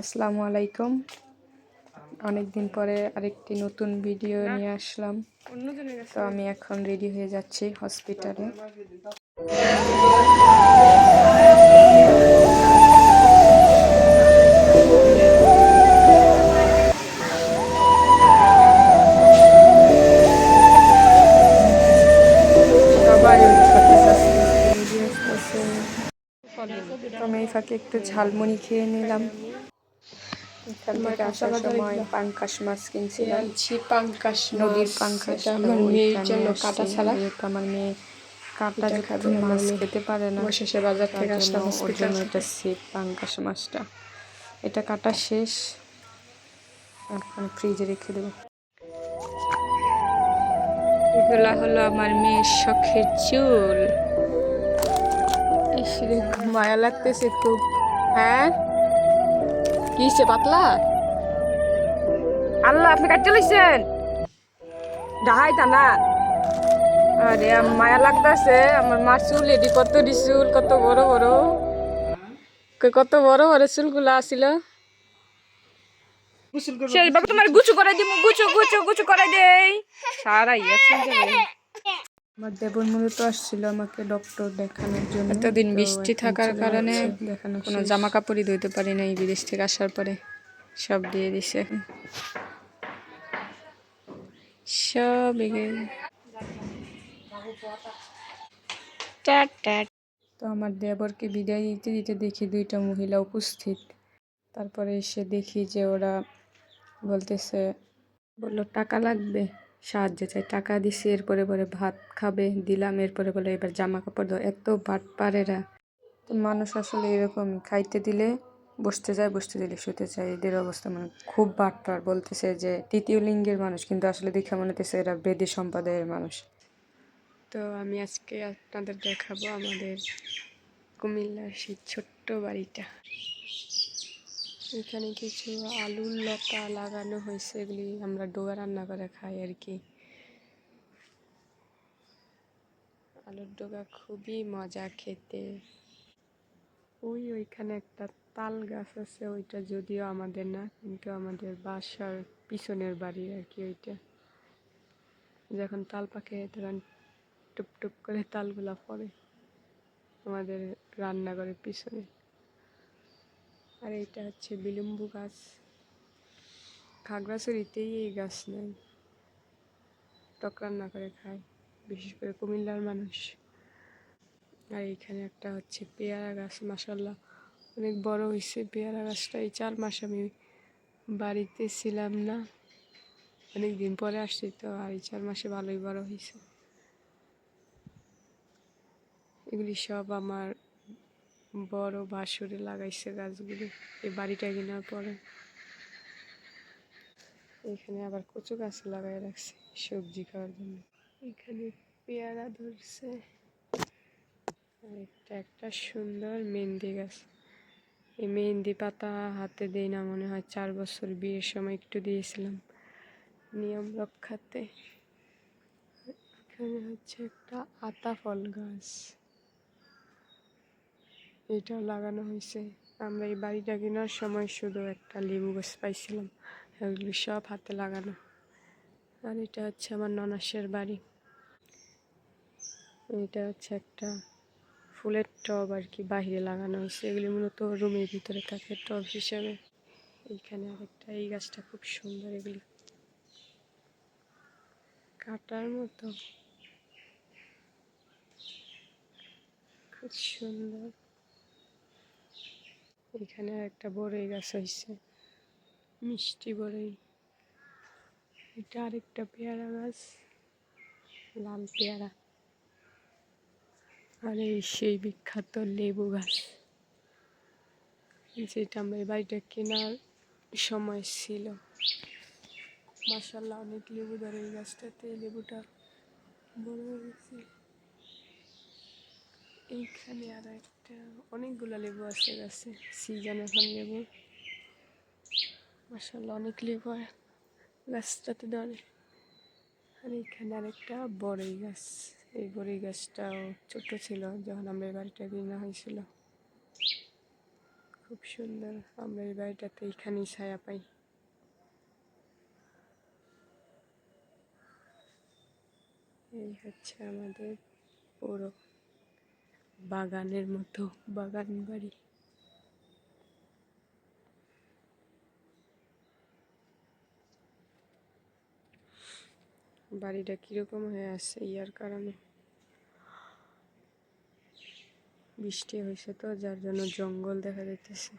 আসসালামু আলাইকুম। অনেক দিন পরে আরেকটি নতুন ভিডিও নিয়ে আসলাম। তো আমি এখন রেডি হয়ে যাচ্ছি হসপিটালে। আমি এই ফাঁকে একটু ঝালমুড়ি খেয়ে নিলাম। এখান থেকে আসার সময় পাঙ্কাশ মাছ কিনছিলাম। পাঙ্কাশ নদীর পাঙ্কাশ এটা আমার মেয়ের জন্য কাটা ছাড়া। আমার মেয়ে কাটা এটা যেহেতু খাবে আমার মাছ খেতে পারে না অবশেষে বাজার থেকে আসলাম ওর জন্য এটা সেফ পাঙ্কাশ মাছটা। এটা কাটা শেষ। এখন ফ্রিজে রেখে দেবো। এগুলা হলো আমার মেয়ের শখের চুল। ইসরে মায়া লাগতেছে খুব। হ্যাঁ? কি হইছে, পাতলা? আল্লাহ আপনি কাটতে লইছেন? তা না আরে মায়া লাগতেছে আমার মার চুল এটি কত চুল কত বড় বড়। কত বড় বড় চুলগুলো আসিল তোমার গুছু করে দিব গুছু গুছু গুছু করে দেই। সারা ইয়া আমার দেবর মূলত আসছিল আমাকে ডক্টর দেখানোর জন্য। এতদিন বৃষ্টি থাকার কারণে দেখানো কোনো জামা কাপড়ই ধুতে পারি নাই বিদেশ থেকে আসার পরে সব দিয়ে দিছে। সব তো আমার দেবরকে বিদায় দিতে দিতে দেখি দুইটা মহিলা উপস্থিত। তারপরে এসে দেখি যে ওরা বলতেছে বলল টাকা লাগবে? সাহায্য চাই। টাকা দিছি, এরপরে পরে ভাত খাবে, দিলাম, এরপরে বলে এবার জামা কাপড় দাও। এত বাট পারেরা তো মানুষ আসলে এরকম খাইতে দিলে বসতে যায় বসতে দিলে শুতে চায়। এদের অবস্থা মানে খুব বাটপার বলতেছে যে, তৃতীয় লিঙ্গের মানুষ। কিন্তু আসলে দেখে মনে হতেছে এরা বেদি সম্প্রদায়ের মানুষ। তো আমি আজকে আপনাদের দেখাবো আমাদের কুমিল্লার সেই ছোট্ট বাড়িটা। এখানে কিছু আলুর লতা লাগানো হয়েছে, এগুলি আমরা ডোবা রান্না করে খাই আর কি। আলুর ডোগা খুবই মজা খেতে। ওই ওইখানে একটা তাল গাছ আছে, ওইটা যদিও আমাদের না, কিন্তু আমাদের বাসার পিছনের বাড়ি আর কি ওইটা। যখন তাল পাকে, তখন টুপ টুপ করে তালগুলা পড়ে আমাদের রান্নাঘরের পিছনে। আর এটা হচ্ছে বিলম্বু গাছ। খাগড়াছড়িতেই এই গাছ নেই টক রান্না করে খায়, বিশেষ করে কুমিল্লার মানুষ। আর এখানে একটা হচ্ছে পেয়ারা গাছ মাসাল্লাহ অনেক বড় হয়েছে পেয়ারা গাছটা। এই চার মাস আমি বাড়িতে ছিলাম না। অনেক দিন পরে আসছি তো, আর এই চার মাসে ভালোই বড় হয়েছে এগুলি সব আমার বড় বাসুরে লাগাইছে গাছগুলি। এই বাড়িটা কেনার পরে। এখানে আবার কচু গাছ লাগাই রাখছে সবজি খাওয়ার জন্য। এখানে পেয়ারা ধরছে। আর একটা একটা সুন্দর মেহেন্দি গাছ। এই মেহেন্দি পাতা হাতে দেই না মনে হয়। চার বছর বিয়ের সময় একটু দিয়েছিলাম নিয়ম রক্ষাতে। এখানে হচ্ছে একটা আতা ফল গাছ। এটাও লাগানো হয়েছে। আমরা এই বাড়িটা কেনার সময় শুধু একটা লেবু গাছ পাইছিলাম। এগুলি সব হাতে লাগানো। আর এটা হচ্ছে আমার ননাসের বাড়ি। এটা হচ্ছে একটা ফুলের টব আর কি বাহিরে লাগানো হয়েছে। এগুলি মূলত রুমের ভিতরে থাকে টব হিসাবে। এইখানে আরেকটা, এই গাছটা খুব সুন্দর এগুলি। কাটার মতো। খুব সুন্দর। এখানে একটা বড়ই গাছ হয়েছে মিষ্টি বড়ই। এটা আরেকটা পেয়ারা গাছ। লাল পেয়ারা। আর এই সেই বিখ্যাত লেবু গাছ। যেটা আমরা এই বাড়িটা কেনার সময় ছিল। মাসাল্লাহ অনেক লেবু ধরে এই গাছটাতে। লেবুটা বড় হয়েছে এইখানে আর একটা অনেকগুলো লেবু আছে গাছে। সিজন এখন লেবু। মাসাল্লাহ অনেক লেবু গাছটাতে ধরে। আর এখানে আরেকটা বড়ই গাছ। এই বড়ই গাছটাও ছোট ছিল যখন আমরা এই বাড়িটা কিনা হয়েছিল। খুব সুন্দর, আমরা এই বাড়িটাতে এখানেই ছায়া পাই। এই হচ্ছে আমাদের পুরো বাগানের মতো, বাগান বাড়ি। বাড়িটা কীরকম হয়ে আসছে ইয়ার কারণে? বৃষ্টি হয়েছে তো, যার জন্য জঙ্গল দেখা যাইতেছে।